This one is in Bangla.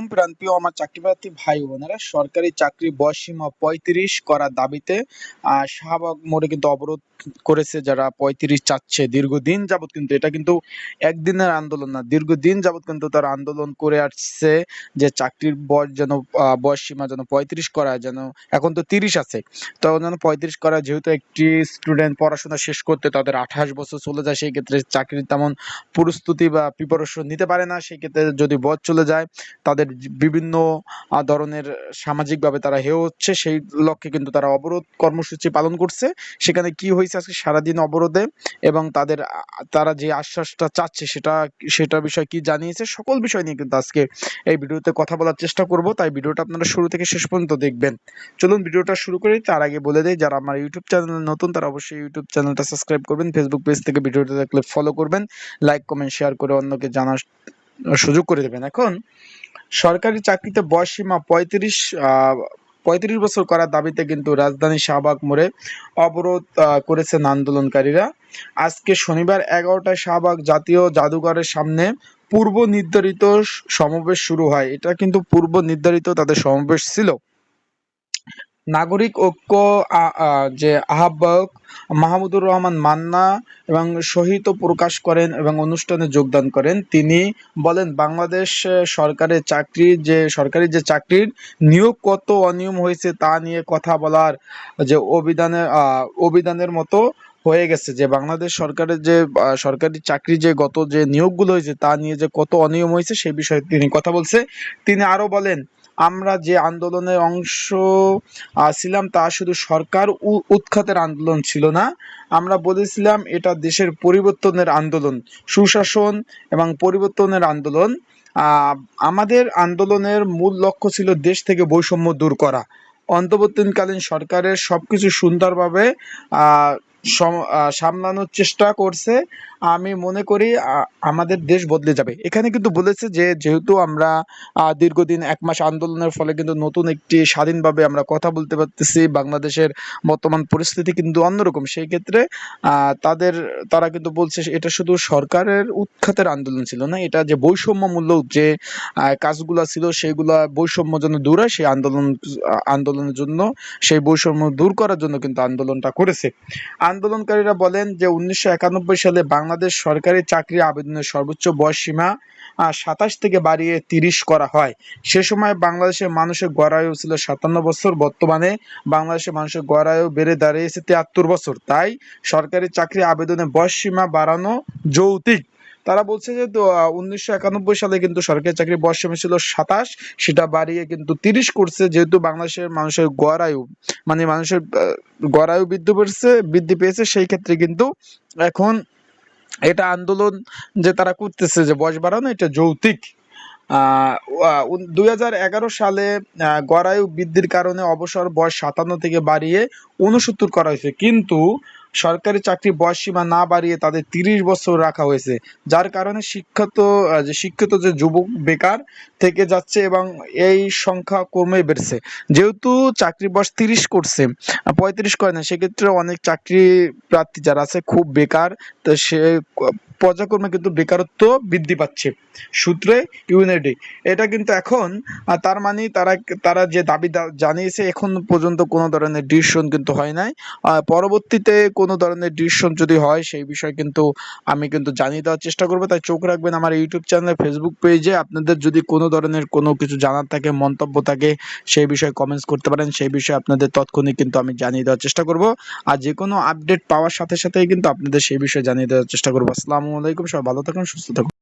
আলাইকুম প্রাণপ্রিয় আমার চাকরি প্রার্থী ভাই বোনেরা সরকারি চাকরি বয়স সীমা পঁয়ত্রিশ করার দাবিতে শাহবাগ মোড়ে কিন্তু অবরোধ করেছে যারা পঁয়ত্রিশ চাচ্ছে দীর্ঘদিন যাবত কিন্তু। এটা কিন্তু একদিনের আন্দোলন না দীর্ঘদিন যাবত কিন্তু তারা আন্দোলন করে আসছে যে চাকরির বয়স যেন আহ, বয়স সীমা যেন পঁয়ত্রিশ করা যেন এখন তো তিরিশ আছে। তো যেন পঁয়ত্রিশ করা যেহেতু একটি স্টুডেন্ট পড়াশোনা শেষ করতে তাদের আঠাশ বছর চলে যায় সেই ক্ষেত্রে চাকরির তেমন প্রস্তুতি বা প্রিপারেশন নিতে পারে না সেই ক্ষেত্রে যদি বয়স চলে যায় তাদের বিভিন্ন ধরনের সামাজিকভাবে তারা হেয় হচ্ছে, সেই লক্ষ্যে কিন্তু তারা অবরোধ কর্মসূচি পালন করছে। সেখানে কি হয়েছে আজকে? সারাদিন অবরোধে এবং তাদের তারা যে আশ্বাসটা চাচ্ছে সেটা সেটা বিষয় কি জানিয়েছে? সকল বিষয় নিয়ে কিন্তু আজকে এই ভিডিওতে কথা বলার চেষ্টা করব। তাই ভিডিওটা আপনারা শুরু থেকে শেষ পর্যন্ত দেখবেন। চলুন ভিডিওটা শুরু করি। তার আগে বলে দেয় যারা আমার ইউটিউব চ্যানেল নতুন, তারা অবশ্যই ইউটিউব চ্যানেলটা সাবস্ক্রাইব করবেন। ফেসবুক পেজ থেকে ভিডিওটা দেখলে ফলো করবেন। লাইক কমেন্ট শেয়ার করে অন্যকে জানার সুযোগ করে দেবেন। এখন সরকারি চাকরিতে বয়স সীমা পঁয়ত্রিশ পঁয়ত্রিশ বছর করার দাবিতে কিন্তু রাজধানী শাহবাগ মোড়ে অবরোধ করেছেন আন্দোলনকারীরা। আজকে শনিবার এগারোটায় শাহবাগ জাতীয় জাদুঘরের সামনে পূর্ব নির্ধারিত সমাবেশ শুরু হয়। এটা কিন্তু পূর্ব নির্ধারিত তাদের সমাবেশ ছিল। নাগরিক ঐক্য যে আহ্বায়ক মাহমুদুর রহমান মান্না এবং শহীদ প্রকাশ করেন এবং অনুষ্ঠানে যোগদান করেন, তিনি বলেন, বাংলাদেশ সরকারের চাকরি, যে সরকারি যে চাকরির নিয়োগ কত অনিয়ম হয়েছে তা নিয়ে কথা বলার যে অভিধানের অভিধানের মতো হয়ে গেছে যে বাংলাদেশ সরকারের যে সরকারি চাকরি যে গত যে নিয়োগগুলো হয়েছে তা নিয়ে যে কত অনিয়ম হয়েছে সে বিষয়ে তিনি কথা বলছে। তিনি আরও বলেন আমরা যে আন্দোলনে অংশ ছিলাম তা শুধু সরকার উৎখাতের আন্দোলন ছিল না। আমরা বলেছিলাম এটা দেশের পরিবর্তনের আন্দোলন, সুশাসন এবং পরিবর্তনের আন্দোলন। আমাদের আন্দোলনের মূল লক্ষ্য ছিল দেশ থেকে বৈষম্য দূর করা। অন্তর্বর্তীকালীন সরকারের সবকিছু সুন্দরভাবে সামলানোর চেষ্টা করছে। আমি মনে করি আমাদের দেশ বদলে যাবে। এখানে কিন্তু বলেছে যে, যেহেতু আমরা দীর্ঘদিন এক মাস আন্দোলনের ফলে কিন্তু নতুন একটি স্বাধীনভাবে আমরা কথা বলতে পারতেছি, বাংলাদেশের বর্তমান পরিস্থিতি কিন্তু অন্যরকম। সেই ক্ষেত্রে তাদের, তারা কিন্তু বলছে এটা শুধু সরকারের উৎখাতের আন্দোলন ছিল না, এটা যে বৈষম্যমূলক যে কাজগুলো ছিল সেগুলা বৈষম্য যেন দূর হয় সেই আন্দোলন আন্দোলনের জন্য, সেই বৈষম্য দূর করার জন্য কিন্তু আন্দোলনটা করেছে। আন্দোলনকারীরা বলেন যে, উনিশশো একানব্বই সালে বাংলাদেশ সরকারি চাকরি আবেদনের সর্বোচ্চ বয়স সীমা সাতাশ থেকে বাড়িয়ে তিরিশ করা হয়। সে সময় বাংলাদেশের মানুষের গড়ায়ু ছিল সাতান্ন বছর বর্তমানে বাংলাদেশের মানুষের গড়ায়ু বেড়ে দাঁড়িয়েছে তিয়াত্তর বছর। তাই সরকারি চাকরি আবেদনের বয়স সীমা বাড়ানো যৌক্তিক। তারা বলছে যে উনিশশো একানব্বই সালে কিন্তু সরকারি চাকরি বয়স সীমা ছিল সাতাশ সেটা বাড়িয়ে কিন্তু তিরিশ করছে যেহেতু বাংলাদেশের মানুষের গড়ায়ু মানে মানুষের আহ, গড়ায়ু বৃদ্ধি পেয়েছে বৃদ্ধি পেয়েছে সেই ক্ষেত্রে কিন্তু এখন এটা আন্দোলন যে তারা করতেছে যে বয়স বাড়ানো, এটা যৌতিক দুই হাজার এগারো সালে গড়ায়ু বৃদ্ধির কারণে অবসর বয়স সাতান্ন থেকে বাড়িয়ে উনসত্তর করা হয়েছে। কিন্তু সরকারি চাকরি বয়স সীমা না বাড়িয়ে তাদের তিরিশ বছর রাখা হয়েছে। যার কারণে শিক্ষিত যে শিক্ষিত যে যুবক বেকার থেকে যাচ্ছে এবং এই সংখ্যা কমে বেড়েছে। যেহেতু চাকরি বয়স তিরিশ করছে পঁয়ত্রিশ করে না, সেক্ষেত্রে অনেক চাকরি প্রার্থী যারা আছে খুব বেকার, তো সে পর্যায়ক্রমে কিন্তু বেকারত্ব বৃদ্ধি পাচ্ছে। সূত্রে ইউনিটি এটা কিন্তু এখন তার মানে তারা তারা যে দাবি জানিয়েছে, এখন পর্যন্ত কোনো ধরনের ডিসিশন কিন্তু হয় নাই। পরবর্তীতে কোনো ধরনের ডিসিশন যদি হয়, সেই বিষয়ে কিন্তু আমি কিন্তু জানিয়ে দেওয়ার চেষ্টা করব। তাই চোখ রাখবেন আমার ইউটিউব চ্যানেলে, ফেসবুক পেজে। আপনাদের যদি কোনো ধরনের কোনো কিছু জানার থাকে, মন্তব্য থাকে, সেই বিষয়ে কমেন্টস করতে পারেন। সেই বিষয়ে আপনাদের তৎক্ষণিক কিন্তু আমি জানিয়ে দেওয়ার চেষ্টা করব। আর যে কোনো আপডেট পাওয়ার সাথে সাথেই কিন্তু আপনাদের সেই বিষয়ে জানিয়ে দেওয়ার চেষ্টা করব। আসসালামু আলাইকুম সবাই ভালো থাকুন সুস্থ থাকুন।